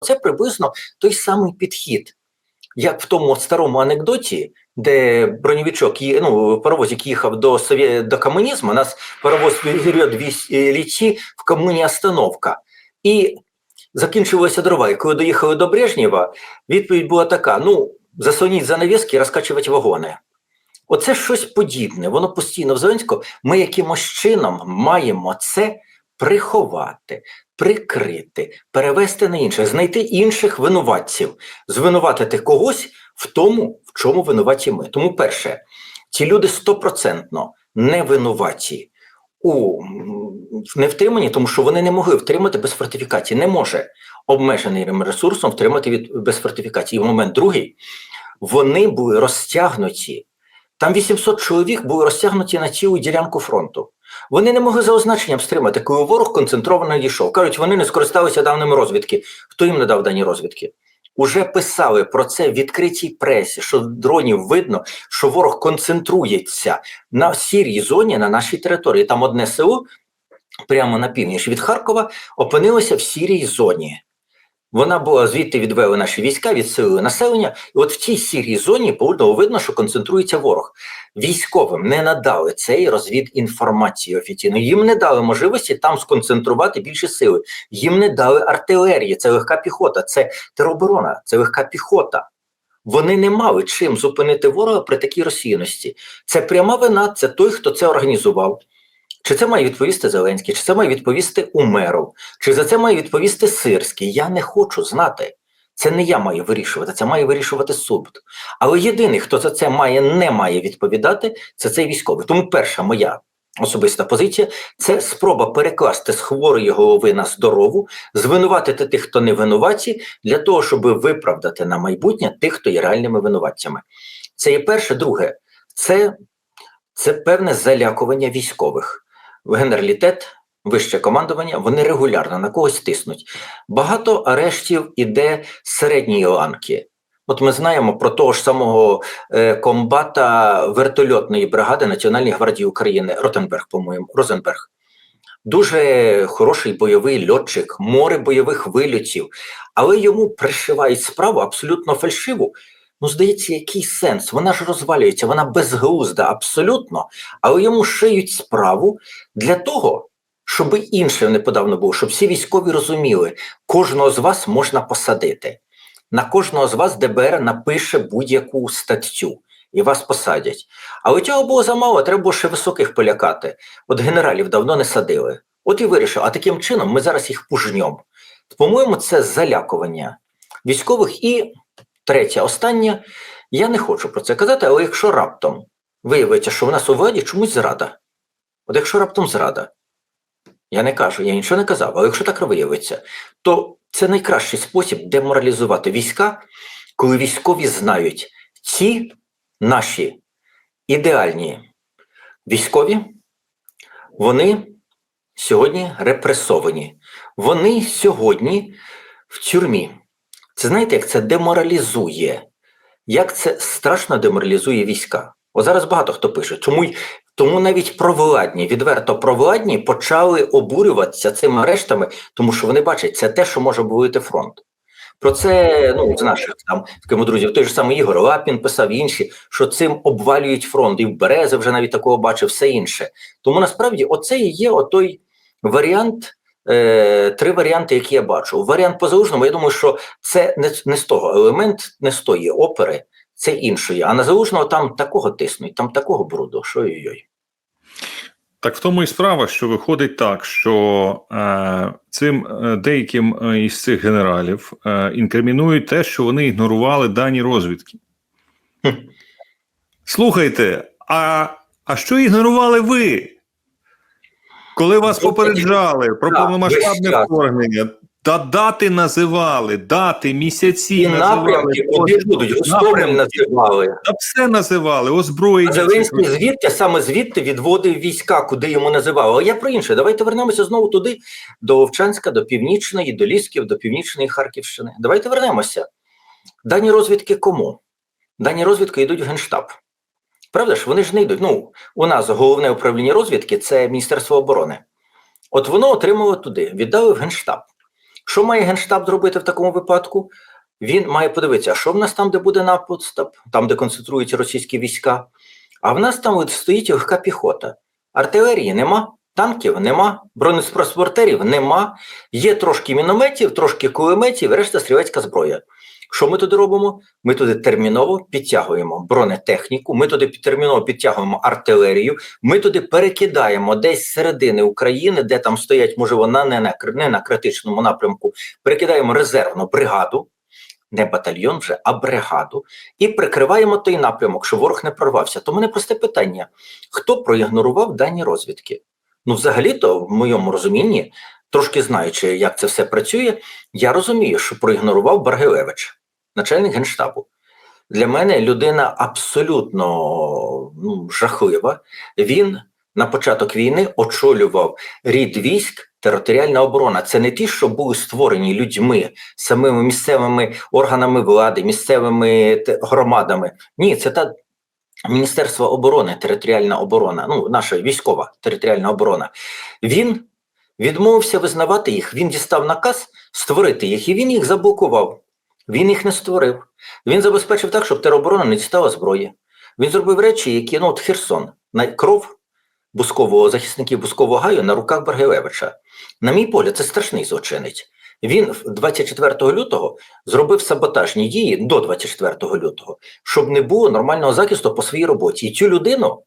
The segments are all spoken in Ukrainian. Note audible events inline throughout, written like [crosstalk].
Це приблизно той самий підхід, як в тому старому анекдоті, де броньовичок, ї- ну, паровозик їхав до, совє... до комунізму, нас паровоз вперед лічі, в комуні остановка. І закінчилися дрова. І коли доїхали до Брежнєва, відповідь була така: ну, засуніть занавіски і розкачувати вагони. Оце щось подібне. Воно постійно в Зеленського. Ми якимось чином маємо це приховати, прикрити, перевести на інших, знайти інших винуватців, звинуватити когось в тому, в чому винуваті ми. Тому, перше, ці люди стопроцентно не винуваті у м, невтриманні, тому що вони не могли втримати без фортифікації. Не може обмеженим ресурсом втримати від без фортифікації. І в момент другий вони були розтягнуті. Там 800 чоловік були розтягнуті на цілу ділянку фронту. Вони не могли за означенням стримати, коли ворог концентровано дійшов. Кажуть, вони не скористалися даними розвідки. Хто їм не дав дані розвідки? Уже писали про це в відкритій пресі, що дронів видно, що ворог концентрується на сірій зоні на нашій території. Там одне село прямо на північ від Харкова опинилося в сірій зоні. Вона була звідти відвели наші війська, відсилили населення, і от в цій сірій зоні було видно, що концентрується ворог. Військовим не надали цей розвід інформації офіційно. Їм не дали можливості там сконцентрувати більше сили. Їм не дали артилерії, це легка піхота, це тероборона, це легка піхота. Вони не мали чим зупинити ворога при такій розсіяності. Це пряма вина, це той, хто це організував. Чи це має відповісти Зеленський, чи це має відповісти Умеров, чи за це має відповісти Сирський? Я не хочу знати. Це не я маю вирішувати, це має вирішувати суд. Але єдиний, хто за це має, не має відповідати, це цей військовий. Тому перша моя особиста позиція це спроба перекласти з хворої голови на здорову, звинуватити тих, хто не винуваті, для того, щоб виправдати на майбутнє тих, хто є реальними винуватцями. Це є перше. Друге, це, це певне залякування військових. Генералітет, вище командування, вони регулярно на когось тиснуть. Багато арештів іде з середньої ланки. От ми знаємо про того ж самого е, комбата вертольотної бригади Національної гвардії України Ротенберг, по-моєму, Розенберг. Дуже хороший бойовий льотчик, море бойових вильотів, але йому пришивають справу абсолютно фальшиву. Ну, здається, який сенс? Вона ж розвалюється, вона безглузда абсолютно, але йому шиють справу для того, щоб іншим не подавно було, щоб всі військові розуміли, кожного з вас можна посадити. На кожного з вас ДБР напише будь-яку статтю і вас посадять. Але цього було замало, треба було ще високих полякати. От генералів давно не садили. От і вирішив, а таким чином ми зараз їх пужньом. По-моєму, це залякування військових. І третє, останнє, я не хочу про це казати, але якщо раптом виявиться, що в нас у владі чомусь зрада, от якщо раптом зрада, я не кажу, я нічого не казав, але якщо так виявиться, то це найкращий спосіб деморалізувати війська, коли військові знають, ці наші ідеальні військові, вони сьогодні репресовані. Вони сьогодні в тюрмі. Це знаєте, як це деморалізує, як це страшно деморалізує війська. О зараз багато хто пише, чому тому навіть провладні, відверто провладні почали обурюватися цими арештами, тому що вони бачать, це те, що може обвалити фронт. Про це ну з наших там скажімо, друзів, той же самий Ігор Лапін писав інші, що цим обвалюють фронт, і в Берези вже навіть такого бачив, все інше. Тому насправді оце і є отой варіант. Е, три варіанти, які я бачу. Варіант по залужному, я думаю, що це не, не з того елемент, не з тої опери, це іншої. А на залужного там такого тиснуть, там такого бруду, що ой-ой. Так в тому і справа, що виходить так, що е, цим е, деяким е, із цих генералів е, інкримінують те, що вони ігнорували дані розвідки. Слухайте, а, а що ігнорували ви? Коли вас попереджали про повномасштабне вторгнення, та дати називали, дати, місяці І називали. напрямки куди будуть, Гостомель називали. Та все називали, озброєння. Зеленський звідти саме звідти відводив війська, куди йому називали. Але я про інше. Давайте вернемося знову туди, до Овчанська, до Північної, до Лісків, до Північної Харківщини. Давайте вернемося. Дані розвідки кому? Дані розвідки йдуть в Генштаб. Правда ж, вони ж не йдуть. Ну, у нас головне управління розвідки це Міністерство оборони. От воно отримало туди, віддали в Генштаб. Що має Генштаб зробити в такому випадку? Він має подивитися, що в нас там, де буде нападстав, там, де концентруються російські війська. А в нас там стоїть легка піхота. Артилерії нема, танків нема, бронетранспортерів нема. Є трошки мінометів, трошки кулеметів, решта стрілецька зброя. Що ми туди робимо? Ми туди терміново підтягуємо бронетехніку, ми туди терміново підтягуємо артилерію, ми туди перекидаємо десь середини України, де там стоять, можливо, на не на, не на критичному напрямку, перекидаємо резервну бригаду, не батальйон вже, а бригаду, і прикриваємо той напрямок, що ворог не прорвався. То мене просте питання: хто проігнорував дані розвідки? Ну, взагалі-то, в моєму розумінні, трошки знаючи, як це все працює, я розумію, що проігнорував Баргилевич, начальник генштабу. Для мене людина абсолютно ну, жахлива. Він на початок війни очолював рід військ територіальна оборона. Це не ті, що були створені людьми, самими місцевими органами влади, місцевими громадами. Ні, це та Міністерство оборони, територіальна оборона, ну наша військова територіальна оборона. Він відмовився визнавати їх. Він дістав наказ створити їх, і він їх заблокував. Він їх не створив. Він забезпечив так, щоб тероборона не дістала зброї. Він зробив речі, які ну от Херсон, на кров бускового захисників Бускового гаю на руках Баргилевича. На мій погляд, це страшний злочинець. Він 24 лютого зробив саботажні дії до 24 лютого, щоб не було нормального захисту по своїй роботі. І цю людину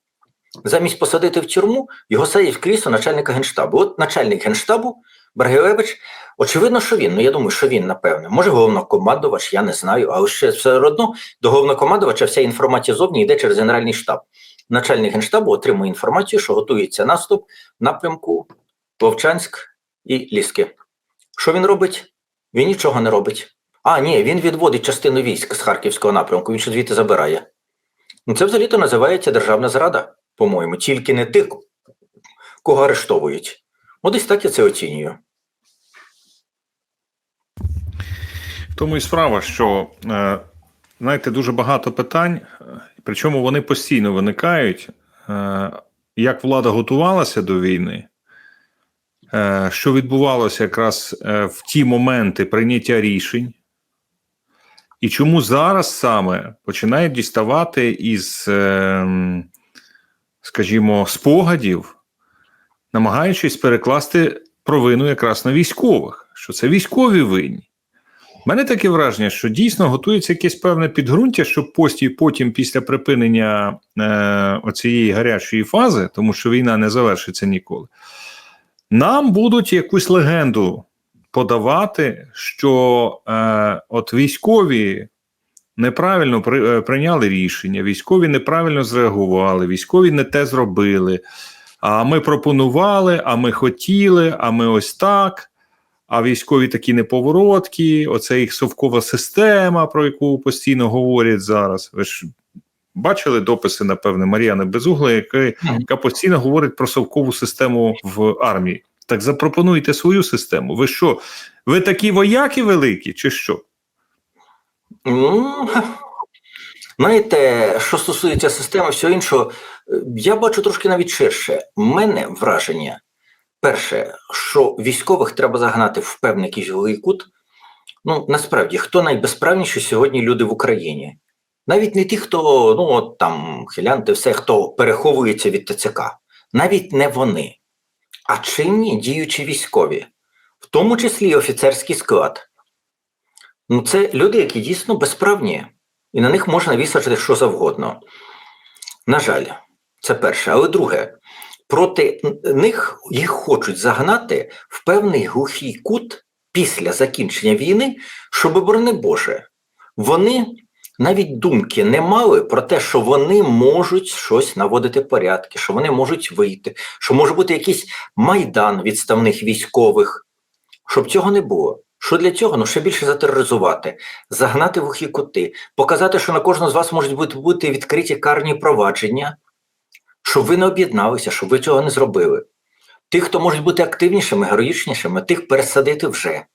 замість посадити в тюрму, його садять в крісло начальника генштабу. От начальник генштабу Баргилевич, очевидно, що він. Ну я думаю, що він, напевне. Може, головнокомандувач, я не знаю, але ще все одно до головнокомандувача вся інформація зовні йде через Генеральний штаб. Начальник генштабу отримує інформацію, що готується наступ напрямку Вовчанськ і Ліски. Що він робить? Він нічого не робить. А, ні, він відводить частину військ з харківського напрямку, він ще звідти забирає. Ну, це взагалі-то називається державна зрада, по-моєму, тільки не тих, кого арештовують. От десь так я це оцінюю. В тому і справа, що е, знаєте, дуже багато питань, причому вони постійно виникають. Е, як влада готувалася до війни, е, що відбувалося якраз в ті моменти прийняття рішень, і чому зараз саме починають діставати із, е, м, скажімо, спогадів, намагаючись перекласти провину якраз на військових, що це військові винні. У мене таке враження, що дійсно готується якесь певне підґрунтя, щоб пості потім, після припинення е, оцієї гарячої фази, тому що війна не завершиться ніколи, нам будуть якусь легенду подавати, що е, от військові неправильно е, прийняли рішення, військові неправильно зреагували, військові не те зробили. А ми пропонували, а ми хотіли, а ми ось так. А військові такі неповороткі, оце їх совкова система, про яку постійно говорять зараз. Ви ж бачили дописи, напевне, Мар'яни Безугла, яка, яка постійно говорить про совкову систему в армії. Так запропонуйте свою систему. Ви що? Ви такі вояки великі, чи що? Ну, знаєте, що стосується системи, всього іншого, е, я бачу трошки навіть ширше. У мене враження, перше, що військових треба загнати в певний якийсь глухий кут. Ну, насправді, хто найбезправніші сьогодні люди в Україні? Навіть не ті, хто ну от там хилянти, все, хто переховується від ТЦК, навіть не вони, а чинні діючі військові, в тому числі і офіцерський склад. Ну, це люди, які дійсно безправні, і на них можна висаджити що завгодно. На жаль, це перше. Але друге, проти них їх хочуть загнати в певний глухий кут після закінчення війни, щоб, борони Боже, вони навіть думки не мали про те, що вони можуть щось наводити порядки, що вони можуть вийти, що може бути якийсь майдан відставних військових, щоб цього не було. Що для цього? Ну ще більше затероризувати, загнати в ухі кути, показати, що на кожного з вас можуть бути, бути відкриті карні провадження, щоб ви не об'єдналися, щоб ви цього не зробили. Тих, хто можуть бути активнішими, героїчнішими, тих пересадити вже.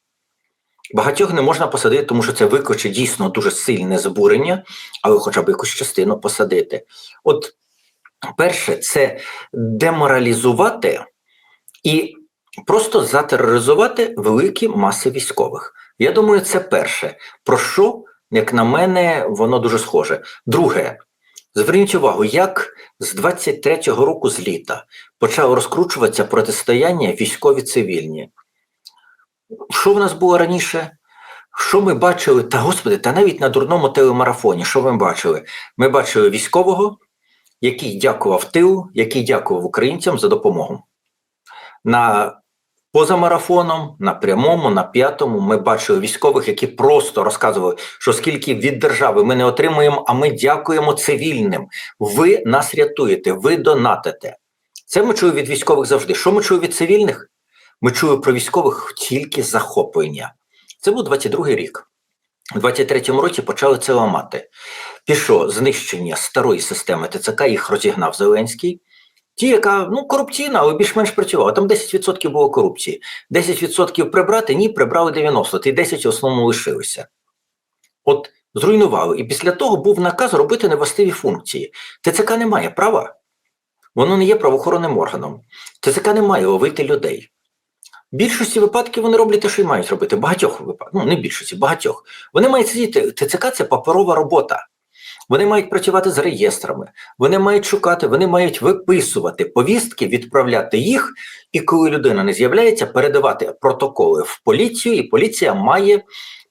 Багатьох не можна посадити, тому що це викличе дійсно дуже сильне збурення, але хоча б якусь частину посадити. От перше, це деморалізувати і просто затероризувати великі маси військових. Я думаю, це перше. Про що, як на мене, воно дуже схоже. Друге, зверніть увагу, як з 23-го року з літа почало розкручуватися протистояння військові цивільні. Що в нас було раніше? Що ми бачили? Та господи, та навіть на дурному телемарафоні, що ми бачили? Ми бачили військового, який дякував тилу, який дякував українцям за допомогу. На поза марафоном, на прямому, на п'ятому ми бачили військових, які просто розказували, що скільки від держави ми не отримуємо, а ми дякуємо цивільним. Ви нас рятуєте, ви донатите. Це ми чули від військових завжди. Що ми чули від цивільних? Ми чули про військових тільки захоплення. Це був 22-й рік. У 23-му році почали це ламати. Пішло знищення старої системи ТЦК, їх розігнав Зеленський. Ті, яка ну корупційна, але більш-менш працювала. Там 10% було корупції. 10% прибрати, ні, прибрали 90, і 10 в основному лишилися. От зруйнували. І після того був наказ робити невластиві функції. ТЦК не має права. Воно не є правоохоронним органом. ТЦК не має ловити людей. В більшості випадків вони роблять те, що й мають робити. Багатьох випадків, ну не більшості, багатьох. Вони мають сидіти. ТЦК це паперова робота. Вони мають працювати з реєстрами, вони мають шукати, вони мають виписувати повістки, відправляти їх, і коли людина не з'являється, передавати протоколи в поліцію, і поліція має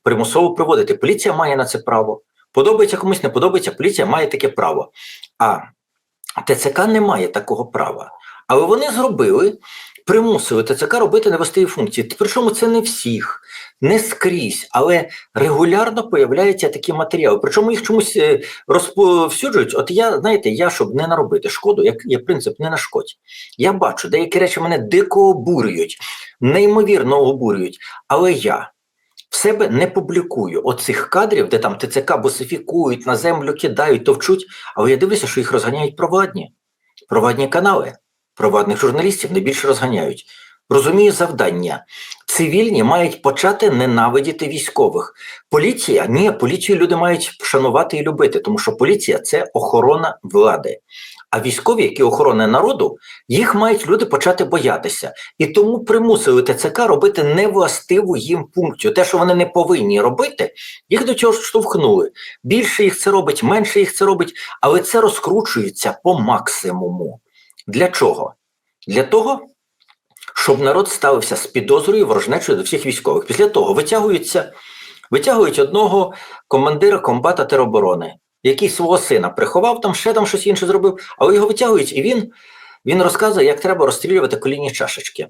примусово проводити. Поліція має на це право. Подобається комусь, не подобається, поліція має таке право. А ТЦК не має такого права. Але вони зробили, примусили ТЦК робити невестиві функції. Причому це не всіх, не скрізь, але регулярно появляються такі матеріали. Причому їх чомусь е, розповсюджують. От я, знаєте, я, щоб не наробити шкоду, як є принцип не нашкодь. Я бачу, деякі речі мене дико обурюють, неймовірно обурюють. Але я в себе не публікую оцих кадрів, де там ТЦК босифікують, на землю кидають, товчуть. Але я дивлюся, що їх розганяють провладні, провладні канали, провладних журналістів не більше розганяють. Розумію завдання. Цивільні мають почати ненавидіти військових. Поліція ні, поліцію люди мають шанувати і любити, тому що поліція це охорона влади. А військові, які охорона народу, їх мають люди почати боятися. І тому примусили ТЦК робити невластиву їм функцію. Те, що вони не повинні робити, їх до цього штовхнули. Більше їх це робить, менше їх це робить, але це розкручується по максимуму. Для чого? Для того, щоб народ ставився з підозрою ворожнечою до всіх військових. Після того витягуються, витягують одного командира комбата тероборони, який свого сина приховав, там ще там щось інше зробив, але його витягують, і він, він розказує, як треба розстрілювати колінні чашечки.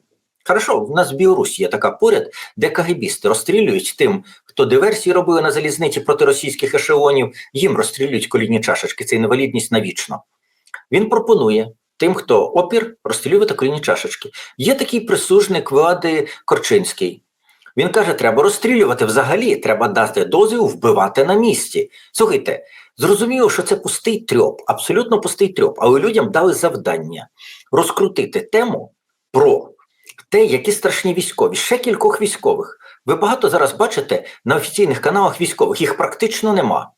Хорошо, в нас в Білорусі є така поряд, де КГБісти розстрілюють тим, хто диверсії робили на залізниці проти російських ешелонів, їм розстрілюють колінні чашечки, це інвалідність навічно. Він пропонує тим, хто опір, розстрілювати колінні чашечки. Є такий присужник влади Корчинський. Він каже, треба розстрілювати взагалі, треба дати дозвіл вбивати на місці. Слухайте, зрозуміло, що це пустий трьоп, абсолютно пустий трьоп, але людям дали завдання розкрутити тему про те, які страшні військові, ще кількох військових. Ви багато зараз бачите на офіційних каналах військових, їх практично нема.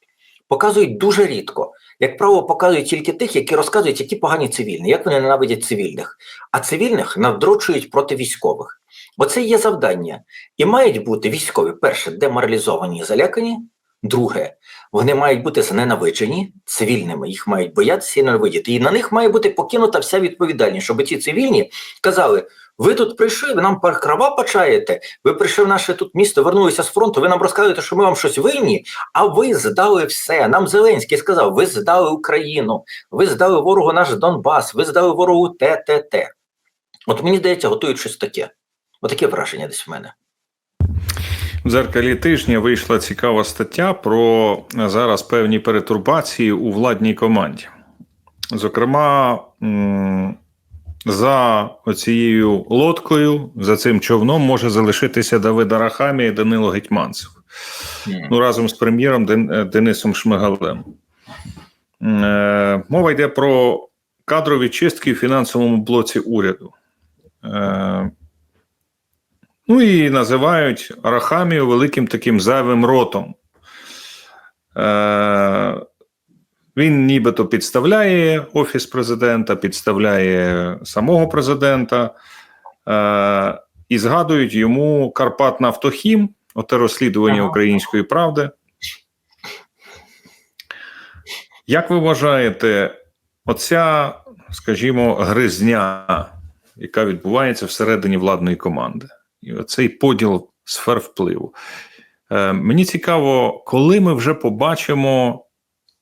Показують дуже рідко. Як правило, показують тільки тих, які розказують, які погані цивільні, як вони ненавидять цивільних, а цивільних навдрочують проти військових. Оце є завдання. І мають бути військові, перше, деморалізовані і залякані. Друге, вони мають бути зненавиджені цивільними, їх мають боятися і ненавидіти. І на них має бути покинута вся відповідальність, щоб ці цивільні казали: ви тут прийшли, ви нам крава почаєте, ви прийшли в наше тут місто, вернулися з фронту, ви нам розказуєте, що ми вам щось винні, а ви здали все. Нам Зеленський сказав, ви здали Україну, ви здали ворогу наш Донбас, ви здали ворогу те. От мені здається, готують щось таке. Отаке враження десь в мене. В дзеркалі тижня вийшла цікава стаття про зараз певні перетурбації у владній команді. Зокрема, за оцією лодкою, за цим човном може залишитися Давид Арахамі і Данило Гетьманцев. Mm. Ну, разом з прем'єром Денисом Шмигалем. Е, мова йде про кадрові чистки в фінансовому блоці уряду. Е, Ну і називають Арахамію великим таким зайвим ротом. Е, Він нібито підставляє Офіс президента, підставляє самого президента. Е, і згадують йому Карпат Нафтохім, оте розслідування української правди. Як ви вважаєте, оця, скажімо, гризня, яка відбувається всередині владної команди, і оцей поділ сфер впливу? Е, мені цікаво, коли ми вже побачимо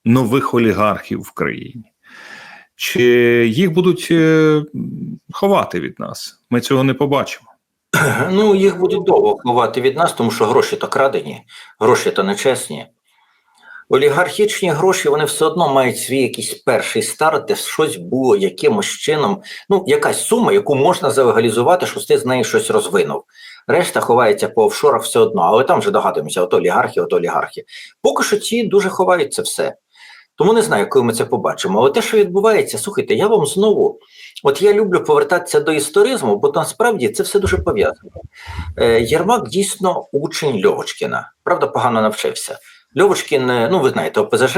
нових олігархів в країні? Чи їх будуть е, ховати від нас? Ми цього не побачимо. [clears throat] Ну, їх будуть довго ховати від нас, тому що гроші то крадені, гроші то нечесні. Олігархічні гроші вони все одно мають свій якийсь перший старт, де щось було якимось чином, ну, якась сума, яку можна залегалізувати, що ти з неї щось розвинув. Решта ховається по офшорах все одно, але там вже догадуємося, от олігархи, от олігархи. Поки що ці дуже ховають це все. Тому не знаю, коли ми це побачимо. Але те, що відбувається, слухайте, я вам знову, от я люблю повертатися до історизму, бо насправді це все дуже пов'язано. Е, Єрмак дійсно учень Льовочкіна, правда, погано навчився. Льовочкін, е, ну ви знаєте, ОПЗЖ,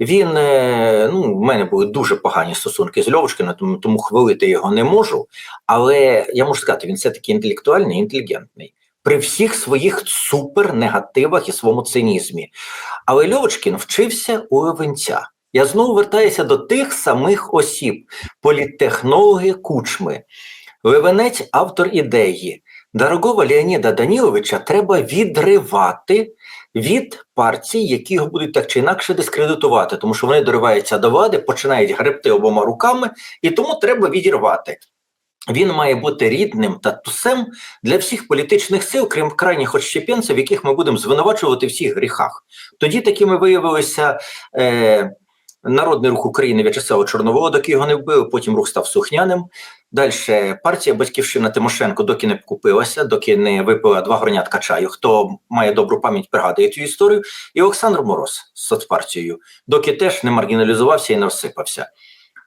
він е, ну, в мене були дуже погані стосунки з Льовочкином, тому, тому хвалити його не можу. Але я можу сказати, він все-таки інтелектуальний, інтелігентний. При всіх своїх супернегативах і своєму цинізмі. Але Льовочкін вчився у Левенця. Я знову вертаюся до тих самих осіб, політтехнологи кучми. Левенець автор ідеї. Дорогого Леоніда Даніловича треба відривати від партій, які його будуть так чи інакше дискредитувати, тому що вони дориваються до влади, починають гребти обома руками, і тому треба відірвати. Він має бути рідним татусем для всіх політичних сил, крім крайніх отщепенців, яких ми будемо звинувачувати в всіх гріхах. Тоді такими виявилися е, Народний рух України В'ячеслава Чорновола, доки його не вбили, потім рух став сухняним. Далі партія Батьківщина Тимошенко, доки не купилася, доки не випила два горнятка чаю. Хто має добру пам'ять, пригадує цю історію. І Олександр Мороз з соцпартією, доки теж не маргіналізувався і не розсипався.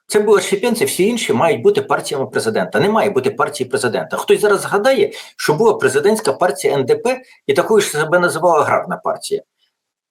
Це були отщепенці, всі інші мають бути партіями президента. Не має бути партії президента. Хтось зараз згадає, що була президентська партія НДП і такою ж себе називала аграрна партія.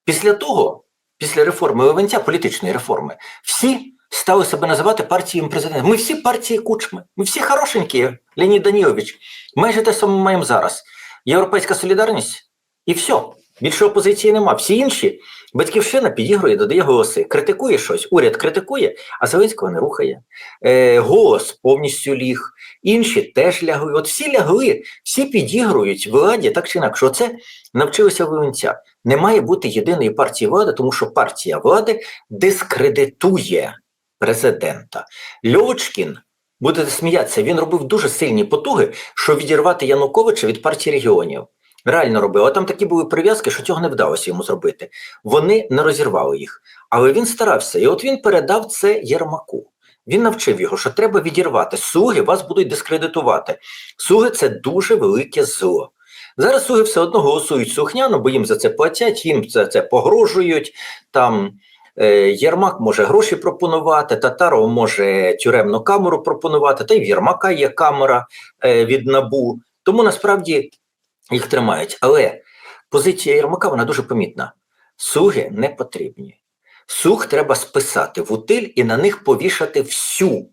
Після того, після реформи Левенця, політичної реформи, всі стали себе називати партіями президента. Ми всі партії кучми, ми всі хорошенькі, Леонід Данілович. Майже те саме маємо зараз. Європейська солідарність і все. Більше опозиції нема. Всі інші батьківщина підігрує, додає голоси, критикує щось, уряд критикує, а Зеленського не рухає. Е, голос повністю ліг, інші теж лягли. От всі лягли, всі підігрують владі так чи інакше. Оце навчилися Левенця. Не має бути єдиної партії влади, тому що партія влади дискредитує президента. Льовочкін. Будете сміятися, він робив дуже сильні потуги, щоб відірвати Януковича від партії регіонів. Реально робив. А там такі були прив'язки, що цього не вдалося йому зробити. Вони не розірвали їх. Але він старався. І от він передав це Єрмаку. Він навчив його, що треба відірвати. Суги вас будуть дискредитувати. Суги це дуже велике зло. Зараз суги все одно голосують сухняно, бо їм за це платять, їм за це погрожують. Там е, Єрмак може гроші пропонувати, Татаров може тюремну камеру пропонувати, та й в Єрмака є камера е, від набу. Тому насправді їх тримають. Але позиція Єрмака вона дуже помітна. Суги не потрібні. Суг треба списати в утиль і на них повішати всю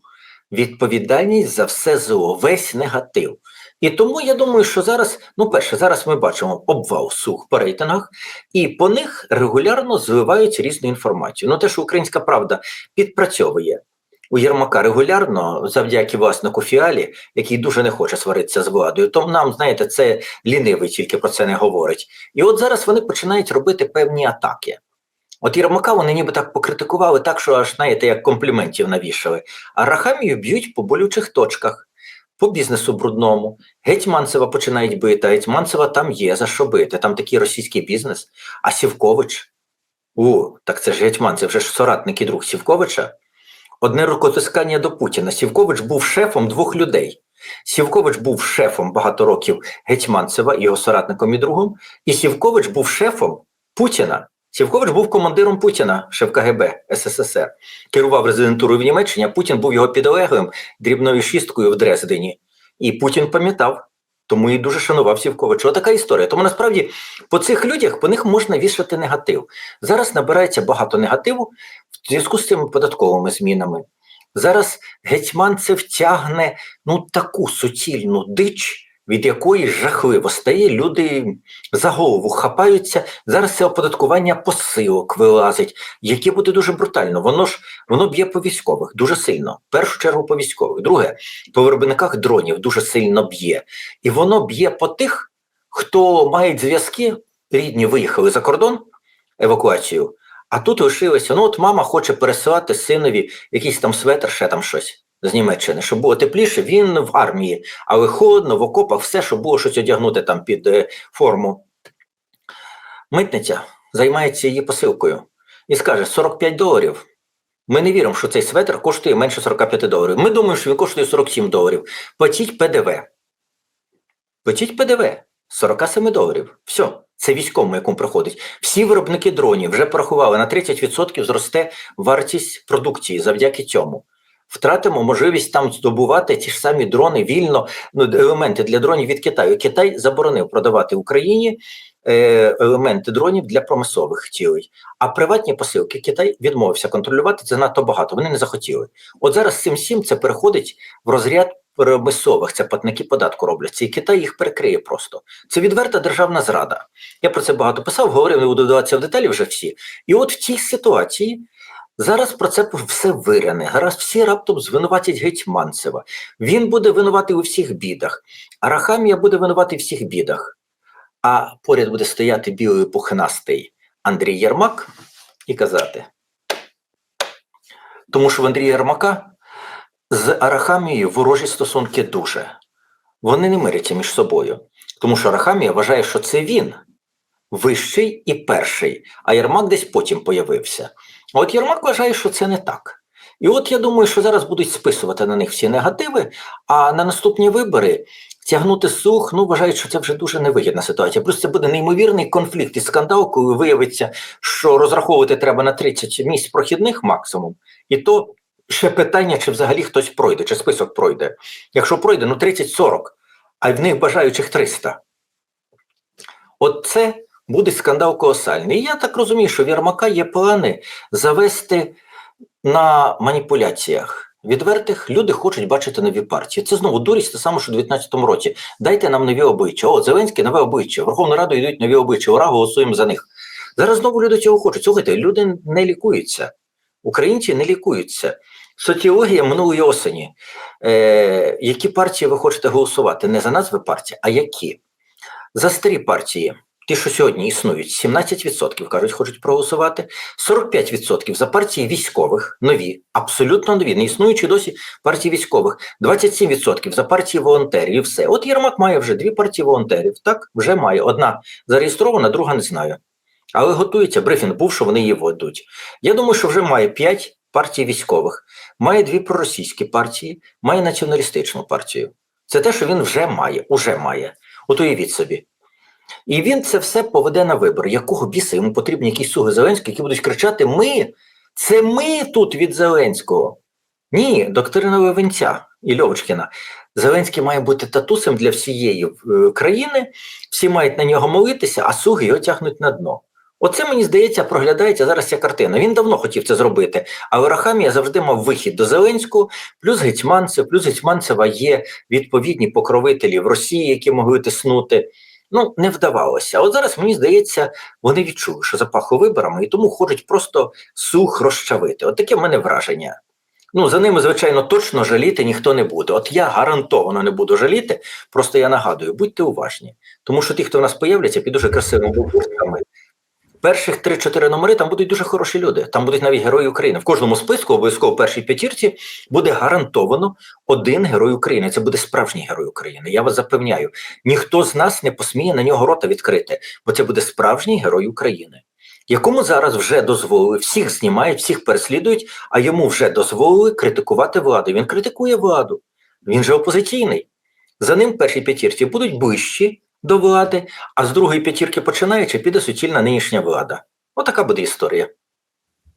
відповідальність за все зло, весь негатив. І тому я думаю, що зараз, ну перше, зараз ми бачимо обвал суг по рейтингах, і по них регулярно зливають різну інформацію. Ну те, що українська правда підпрацьовує у Єрмака регулярно, завдяки власнику фіалі, який дуже не хоче сваритися з владою. То нам, знаєте, це лінивий тільки про це не говорить. І от зараз вони починають робити певні атаки. От Єрмака вони ніби так покритикували, так що аж знаєте, як компліментів навішали. А Рахамію б'ють по болючих точках, по бізнесу брудному. Гетьманцева починають бити, а Гетьманцева там є за що бити. Там такий російський бізнес. А Сівкович. У, так це ж Гетьманцев, вже ж соратник і друг Сівковича. Одне рукотискання до Путіна. Сівкович був шефом двох людей. Сівкович був шефом багато років Гетьманцева, його соратником і другом, і Сівкович був шефом Путіна. Сівкович був командиром Путіна, шеф КГБ СССР, керував резидентурою в Німеччині, Путін був його підлеглим дрібною шісткою в Дрездені. І Путін пам'ятав, тому і дуже шанував Сівкович. Отака історія. Тому насправді по цих людях по них можна вішати негатив. Зараз набирається багато негативу в зв'язку з цими податковими змінами. Зараз гетьман це втягне ну таку суцільну дич, від якої жахливо стає, люди за голову хапаються. Зараз це оподаткування посилок вилазить, яке буде дуже брутально. Воно ж воно б'є по військових дуже сильно. В першу чергу по військових. Друге, по виробниках дронів дуже сильно б'є. І воно б'є по тих, хто мають зв'язки, рідні виїхали за кордон евакуацію, а тут лишилося. Ну, от мама хоче пересилати синові якийсь там светр, ще там щось з Німеччини, щоб було тепліше. Він в армії, але холодно, в окопах, все, щоб було щось одягнути там під е, форму. Митниця займається її посилкою і скаже: 45 доларів. Ми не віримо, що цей светр коштує менше 45 доларів. Ми думаємо, що він коштує 47 доларів. Платіть ПДВ. Платіть ПДВ 47 доларів. Все, це військовому, якому приходить. Всі виробники дронів вже порахували на 30% зросте вартість продукції завдяки цьому. Втратимо можливість там здобувати ті ж самі дрони вільно, ну, елементи для дронів від Китаю. Китай заборонив продавати Україні е, елементи дронів для промислових цілей. А приватні посилки Китай відмовився контролювати це надто багато. Вони не захотіли. От зараз цим всім це переходить в розряд промислових. Це платники податку роблять. І Китай їх перекриє просто. Це відверта державна зрада. Я про це багато писав, говорив, не буду вдаватися в деталі вже всі. І от в цій ситуації. Зараз про це все виряне. Зараз всі раптом звинуватять Гетьманцева. Він буде винуватий у всіх бідах. Арахамія буде винуватий у всіх бідах. А поряд буде стояти білий пухнастий Андрій Єрмак і казати. Тому що в Андрія Єрмака з Арахамією ворожі стосунки дуже. Вони не миряться між собою. Тому що Арахамія вважає, що це він вищий і перший, а Єрмак десь потім появився. От Єрмак вважає, що це не так. І от я думаю, що зараз будуть списувати на них всі негативи, а на наступні вибори тягнути сух, ну вважають, що це вже дуже невигідна ситуація. Плюс це буде неймовірний конфлікт і скандал, коли виявиться, що розраховувати треба на 30 місць прохідних максимум, і то ще питання, чи взагалі хтось пройде, чи список пройде. Якщо пройде, ну 30-40, а в них бажаючих 300. От це буде скандал колосальний. І я так розумію, що в Єрмака є плани завести на маніпуляціях. Відвертих люди хочуть бачити нові партії. Це знову дурість, те саме, що у 2019 році. Дайте нам нові обличчя. О, Зеленське нове обличчя. Верховну Раду йдуть нові обличчя. Ура, голосуємо за них. Зараз знову люди цього хочуть. Слухайте, люди не лікуються. Українці не лікуються. Соціологія минулої осені. Е, які партії ви хочете голосувати? Не за назви партії, а які? За старі партії. Ті, що сьогодні існують, 17% кажуть, хочуть проголосувати, 45% за партії військових, нові, абсолютно нові, не існуючі досі партії військових, 27% за партії волонтерів і все. От Єрмак має вже дві партії волонтерів, так, вже має. Одна зареєстрована, друга не знаю. Але готується, брифінг був, що вони її ведуть. Я думаю, що вже має 5 партій військових, має дві проросійські партії, має націоналістичну партію. Це те, що він вже має, уже має. От уявіть собі. І він це все поведе на вибори. Якого біса йому потрібні якісь суги Зеленського, які будуть кричати: Ми, це ми тут від Зеленського. Ні, доктрина Левенця і Льовочкіна. Зеленський має бути татусем для всієї е, країни, всі мають на нього молитися, а суги його тягнуть на дно. Оце мені здається, проглядається зараз ця картина. Він давно хотів це зробити, але Рахамія завжди мав вихід до Зеленського, плюс Гетьманцев, плюс Гетьманцева є відповідні покровителі в Росії, які могли тиснути. Ну, не вдавалося. От зараз мені здається, вони відчули, що запахло виборами, і тому хочуть просто сух розчавити. От таке в мене враження. Ну, за ними, звичайно, точно жаліти ніхто не буде. От я гарантовано не буду жаліти. Просто я нагадую, будьте уважні. Тому що ті, хто в нас появляться під дуже красивими бурками, перших 3-4 номери там будуть дуже хороші люди. Там будуть навіть герої України. В кожному списку, обов'язково в першій п'ятірці, буде гарантовано один герой України. Це буде справжній герой України. Я вас запевняю, ніхто з нас не посміє на нього рота відкрити, бо це буде справжній герой України. Якому зараз вже дозволили, всіх знімають, всіх переслідують, а йому вже дозволили критикувати владу. Він критикує владу. Він же опозиційний. За ним перші п'ятірці будуть ближчі до влади, а з другої п'ятірки починаючи, піде суцільна нинішня влада. Отака буде історія.